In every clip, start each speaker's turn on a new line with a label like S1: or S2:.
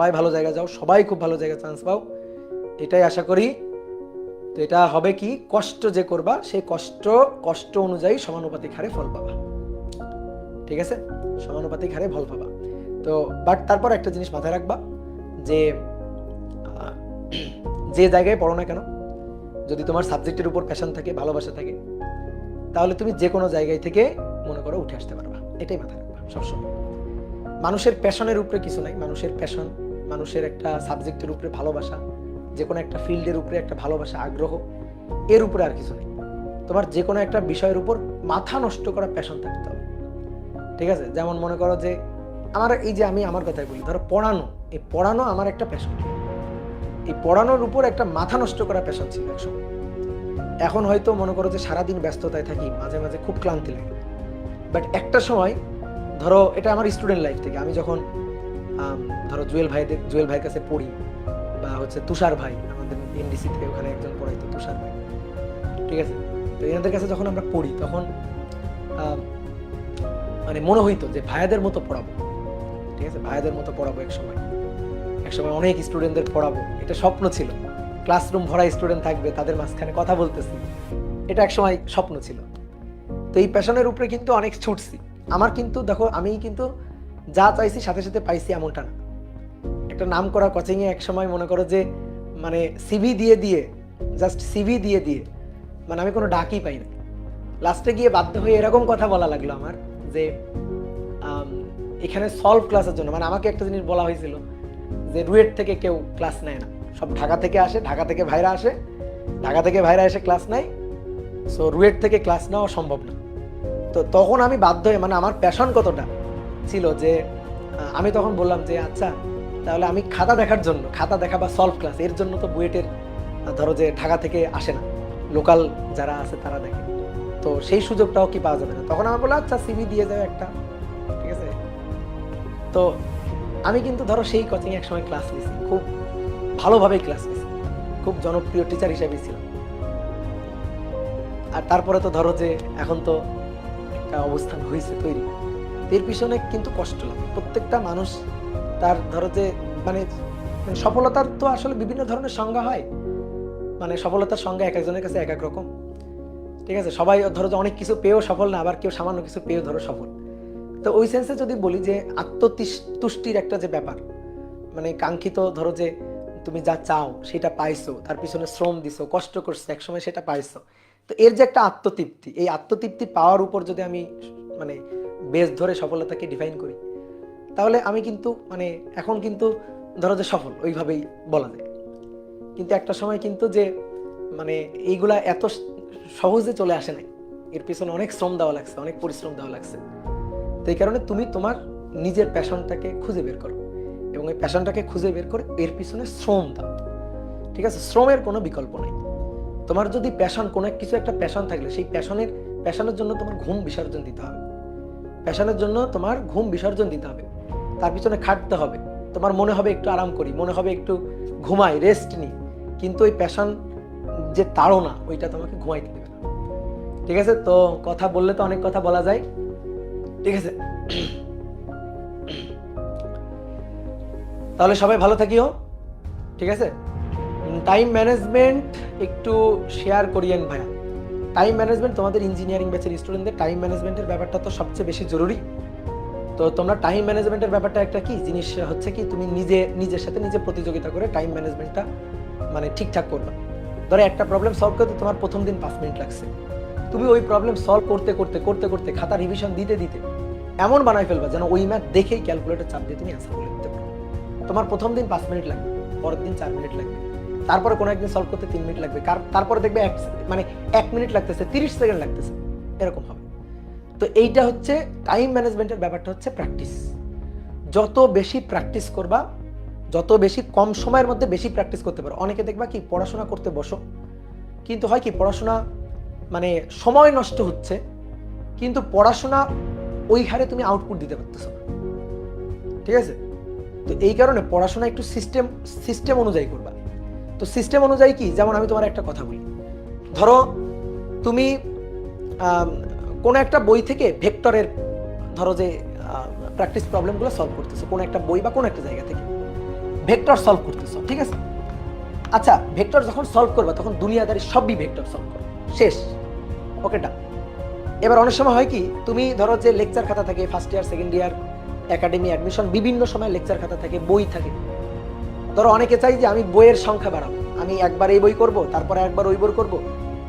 S1: সবাই ভালো জায়গা যাও, সবাই খুব ভালো জায়গায় চান্স পাও। এটাই আশা করি। তো এটা হবে কি, কষ্ট যে করবা, সেই কষ্ট কষ্ট অনুযায়ী সমানুপাতিক হারে ফল পাবা। ঠিক আছে? সমানুপাতিক হারে ফল পাবা। তো বাট তারপর একটা জিনিস মাথায় রাখবা যে যে জায়গায় পড়ো না কেন, যদি তোমার সাবজেক্টের উপর প্যাশন থাকে, ভালোবাসা থাকে, তাহলে তুমি যে কোনো জায়গায় থেকে মনে করো উঠে আসতে পারবা। এটাই মাথায় রাখবা সবসময়। মানুষের প্যাশনের উপরে কিছু নাই। মানুষের প্যাশন মানুষের একটা সাবজেক্টের উপরে ভালোবাসা যে কোনো একটা ফিল্ডের উপরে একটা ভালোবাসা, আগ্রহ, এর উপরে আর কিছু নেই। তোমার যে কোনো একটা বিষয়ের উপর মাথা নষ্ট করা প্যাশন থাকতে হবে। ঠিক আছে? যেমন মনে করো যে, আমার এই যে আমি আমার কথাই বলি, ধরো পড়ানো, এই পড়ানো আমার একটা প্যাশন এই পড়ানোর উপর একটা মাথা নষ্ট করা প্যাশন ছিল একসময়। এখন হয়তো মনে করো যে সারাদিন ব্যস্ততায় থাকি, মাঝে মাঝে খুব ক্লান্তি লাগে। বাট একটা সময়, ধরো এটা আমার স্টুডেন্ট লাইফ থেকে, আমি যখন ধরো জুয়েল ভাইদের, জুয়েল ভাইয়ের কাছে পড়ি, বা হচ্ছে তুষার ভাই, আমাদের এনডিসিতে ওখানে একজন পড়াইতো, তুষার ভাই। ঠিক আছে? তো এনাদের কাছে যখন আমরা পড়ি, তখন মানে মনে হইতো যে ভাইয়াদের মতো পড়াবো। ঠিক আছে? ভাইয়াদের মতো পড়াবো এক সময়। এক সময় অনেক স্টুডেন্টদের পড়াবো। এটা স্বপ্ন ছিল। ক্লাসরুম ভরা স্টুডেন্ট থাকবে, তাদের মাঝখানে কথা বলতেছি। এটা এক সময় স্বপ্ন ছিল। তো এই প্যাশনের উপরে কিন্তু অনেক ছুটছি। আমার কিন্তু, দেখো আমি কিন্তু যা চাইছি সাথে সাথে পাইছি এমনটা না। একটা নাম করা কোচিংয়ে এক সময় মনে করো যে মানে সিভি দিয়ে দিয়ে জাস্ট সিভি দিয়ে দিয়ে মানে আমি কোনো ডাকই পাই না। লাস্টে গিয়ে বাধ্য হয়ে এরকম কথা বলা লাগল আমার যে এখানে সলভ ক্লাসের জন্য মানে আমাকে একটা জিনিস বলা হয়েছিল যে, রুয়েট থেকে কেউ ক্লাস নেয় না। সব ঢাকা থেকে আসে, ঢাকা থেকে ভাইরা আসে, ঢাকা থেকে ভাইরা এসে ক্লাস নেয়। সো রুয়েট থেকে ক্লাস নেওয়া সম্ভব না। তো তখন আমি বাধ্য হয়ে মানে আমার প্যাশন কতটা ছিল যে আমি তখন বললাম যে আচ্ছা তাহলে আমি খাতা দেখার জন্য, খাতা দেখা বা সলভ ক্লাস এর জন্য তো বুয়েটের ধরো যে ঢাকা থেকে আসে না। লোকাল যারা আছে তারা দেখে। তো সেই সুযোগটাও কি পাওয়া যাবে না? তখন আমার বলল আচ্ছা সিভি দিয়ে যাবে একটা, ঠিক আছে? তো আমি কিন্তু ধরো সেই কোচিং এক সময় ক্লাস নিয়েছি খুব ভালোভাবেই ক্লাস নিয়েছি খুব জনপ্রিয় টিচার হিসেবে ছিলাম। আর তারপরে তো ধরো যে, এখন তো একটা অবস্থান হয়েছে তৈরি। এর পিছনে কিন্তু কষ্ট। প্রত্যেকটা মানুষ তার ধরো যে মানে মানে সফলতার তো আসলে বিভিন্ন ধরনের সংজ্ঞা হয়। মানে সফলতার সংজ্ঞা এক একজনের কাছে এক এক রকম। ঠিক আছে? সবাই ধরো যে অনেক কিছু পেয়েও সফল না, আবার কেউ সামান্য কিছু পেয়েও ধরো সফল। তো ওই সেন্সে যদি বলি যে আত্মতুষ্টির একটা যে ব্যাপার মানে কাঙ্ক্ষিত ধরো যে তুমি যা চাও সেটা পাইছো, তার পিছনে শ্রম দিছো, কষ্ট করছ, একসময় সেটা পাইছো, তো এর যে একটা আত্মতৃপ্তি, এই আত্মতৃপ্তি পাওয়ার উপর যদি আমি মানে বেস ধরে সফলতাকে ডিফাইন করি। তাহলে আমি কিন্তু মানে এখন কিন্তু ধরো যে সফল, ওইভাবেই বলা যায়। কিন্তু একটা সময় কিন্তু যে মানে এইগুলা এত সহজে চলে আসে নাই। এর পিছনে অনেক শ্রম দেওয়া লাগছে, অনেক পরিশ্রম দেওয়া লাগছে। তো এই কারণে তুমি তোমার নিজের প্যাশনটাকে খুঁজে বের করো। এবং এই প্যাশনটাকে খুঁজে বের করে এর পিছনে শ্রম দাও। ঠিক আছে? শ্রমের কোনো বিকল্প নেই। তোমার যদি প্যাশন কোনো কিছু একটা প্যাশন থাকলে, সেই প্যাশনের প্যাশনের জন্য তোমার ঘুম বিসর্জন দিতে হবে। প্যাশনের জন্য তোমার ঘুম বিসর্জন দিতে হবে। তার পিছনে খাটতে হবে। তোমার মনে হবে একটু আরাম করি, মনে হবে একটু ঘুমাই রেস্ট নিই। কিন্তু ওই প্যাশন যে তাড়না, ওইটা তোমাকে ঘুমাইতে দেবে না। ঠিক আছে? তো কথা বললে তো অনেক কথা বলা যায়। ঠিক আছে? তাহলে সবাই ভালো থাকিও। ঠিক আছে? টাইম ম্যানেজমেন্ট একটু শেয়ার করিয়েন ভাইয়া। টাইম ম্যানেজমেন্ট তোমাদের ইঞ্জিনিয়ারিং ব্যাচের স্টুডেন্টদের টাইম ম্যানেজমেন্টের ব্যাপারটা তো সবচেয়ে বেশি জরুরি। তো তোমরা টাইম ম্যানেজমেন্টের ব্যাপারটা একটা কি? জিনিস হচ্ছে কি, তুমি নিজে, নিজের সাথে নিজে প্রতিযোগিতা করে টাইম ম্যানেজমেন্টটা মানে ঠিকঠাক করবে। ধরো একটা প্রবলেম সলভ করতে তোমার প্রথম দিন পাঁচ মিনিট লাগছে। তুমি ওই প্রবলেম সলভ করতে করতে করতে করতে খাতা রিভিশন দিতে দিতে এমন বানায় ফেলবা যেন ওই ম্যাথ দেখেই ক্যালকুলেটর চাপ দিয়ে তুমি অ্যান্সার বলে দিতে পারো। তোমার প্রথম দিন পাঁচ মিনিট লাগবে, পরের দিন চার মিনিট লাগবে। তারপরে কোনো একদিন সলভ করতে তিন মিনিট লাগবে। তারপরে দেখবে এক মানে এক মিনিট লাগতেছে, তিরিশ সেকেন্ড লাগতেছে। এরকম হবে। তো এইটা হচ্ছে টাইম ম্যানেজমেন্টের ব্যাপারটা হচ্ছে প্র্যাকটিস যত বেশি প্র্যাকটিস করবা, যত বেশি কম সময়ের মধ্যে বেশি প্র্যাকটিস করতে পারো। অনেকে দেখবা কি, পড়াশোনা করতে বসো। কিন্তু হয় কি, পড়াশোনা মানে সময় নষ্ট হচ্ছে, কিন্তু পড়াশোনা ওই হারে তুমি আউটপুট দিতে পারতেছো না। ঠিক আছে? তো এই কারণে পড়াশোনা একটু সিস্টেম সিস্টেম অনুযায়ী করবা। তো সিস্টেম অনুযায়ী কি? যেমন আমি তোমার একটা কথা বলি। ধরো, তুমি কোনো একটা বই থেকে ভেক্টরের, ধরো যে প্র্যাকটিস প্রবলেমগুলো সলভ করতেছো, কোনো একটা বই বা কোনো একটা জায়গা থেকে। ভেক্টর সলভ করতেছো, ঠিক আছে? আচ্ছা ভেক্টর যখন সলভ করবা, তখন দুনিয়াদারি সবই ভেক্টর সলভ করো। শেষ। ওকে ডা এবার অনেক সময় হয় কি, তুমি ধরো যে লেকচার খাতা থাকে first year second year academy admission বিভিন্ন সময় লেকচার খাতা থাকে, বই থাকে। ধরো অনেকে চাই যে আমি বইয়ের সংখ্যা বাড়াবো, আমি একবার এই বই করব, তারপরে একবার ওই বই করব,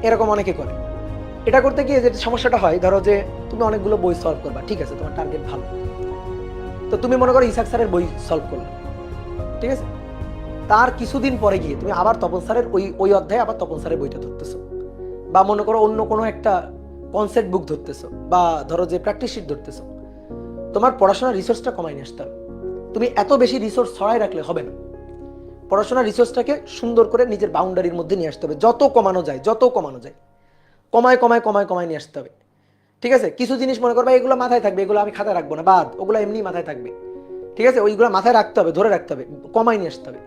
S1: এরকম অনেকে করে। এটা করতে গিয়ে যে সমস্যাটা হয়, ধরো যে তুমি অনেকগুলো বই সলভ করবা, ঠিক আছে, তোমার টার্গেট ভালো। তো তুমি মনে করো ইসাক স্যারের বই সলভ করলে, ঠিক আছে? তার কিছুদিন পরে গিয়ে তুমি আবার তপন স্যারের ওই ওই অধ্যায়ে আবার তপন স্যারের বইটা ধরতেছো। বা মনে করো অন্য কোনো একটা কনসেপ্ট বুক ধরতেছো, বা ধরো যে প্র্যাকটিস শিট ধরতেছো। তোমার পড়াশোনার রিসোর্সটা কমাই নিয়ে আসতে তুমি এত বেশি রিসোর্স ছড়াই রাখলে হবে না। পড়াশোনার রিসোর্সটাকে সুন্দর করে নিজের বাউন্ডারির মধ্যে নিয়ে আসতে হবে। যত কমানো যায়, যত কমানো যায়। কমায় কমায় কমায় কমায় নিয়ে আসতে হবে। ঠিক আছে? কিছু জিনিস মনে করবা এগুলো মাথায় থাকবে, এগুলো আমি খাতায় রাখব না, বাদ, ওগুলো এমনি মাথায় থাকবে। ঠিক আছে? ওইগুলো মাথায় রাখতে হবে, ধরে রাখতে হবে, কমায় নিয়ে আসতে হবে।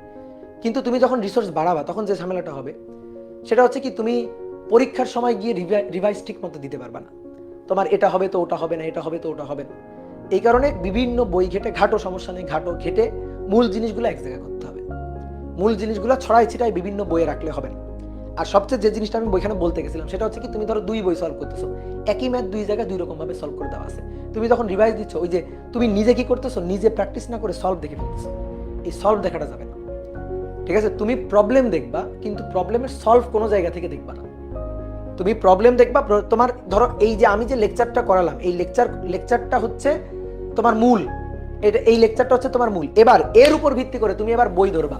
S1: কিন্তু তুমি যখন রিসোর্স বাড়াবা, তখন যে ঝামেলাটা হবে, সেটা হচ্ছে কি, তুমি পরীক্ষার সময় গিয়ে রিভাইজ ঠিক মতো দিতে পারবা না। তোমার এটা হবে তো, ওটা হবে না, এটা হবে তো, ওটা হবে না। এই কারণে বিভিন্ন বই ঘেটে, ঘাটো সমস্যা নেই, ঘাটো ঘেটে মূল জিনিসগুলো এক জায়গায় করতে হবে। মূল জিনিসগুলো ছড়াই ছিটাই বিভিন্ন বইয়ে রাখলে হবে না। আর সবচেয়ে যে জিনিসটা আমি বইখানে বলতে গেছিলাম, সেটা হচ্ছে কি তুমি ধরো দুই বই সলভ করতেছো, একই ম্যাথ দুই জায়গায় দুই রকম ভাবে সলভ করে দেওয়া আছে। তুমি যখন রিভাইজ দিচ্ছ, ওই যে তুমি নিজে কি করতেছো, নিজে প্র্যাকটিস না করে সলভ দেখে ফেলতেছো। এই সলভ দেখাটা যাবে না। ঠিক আছে? তুমি প্রবলেম দেখবা, কিন্তু প্রবলেমের সলভ কোনো জায়গা থেকে দেখবা না। তুমি প্রবলেম দেখবা তোমার ধরো এই যে আমি যে লেকচারটা করালাম, এই লেকচার লেকচারটা হচ্ছে তোমার মূল। এটা, এই লেকচারটা হচ্ছে তোমার মূল। এবার এর উপর ভিত্তি করে তুমি এবার বই ধরবা।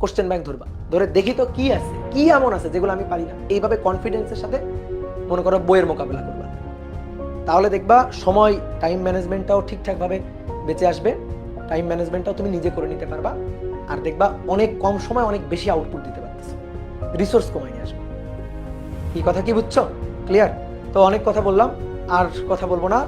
S1: কোশ্চেন ব্যাংক ধরবা। ধরে দেখি তো কি আছে, কি এমন আছে যেগুলো আমি পারি না। এইভাবে কনফিডেন্সের সাথে মনে করো বইয়ের মোকাবেলা করবা। তাহলে দেখবা সময় টাইম ম্যানেজমেন্টটাও ঠিকঠাকভাবে বেঁচে আসবে। টাইম ম্যানেজমেন্টটাও তুমি নিজে করে নিতে পারবা। আর দেখবা অনেক কম সময় অনেক বেশি আউটপুট দিতে পারতেছো। রিসোর্স কমাই নিয়ে আসবে। কি কথা কি বুঝছ? ক্লিয়ার তো অনেক কথা বললাম। আর কথা বলব না।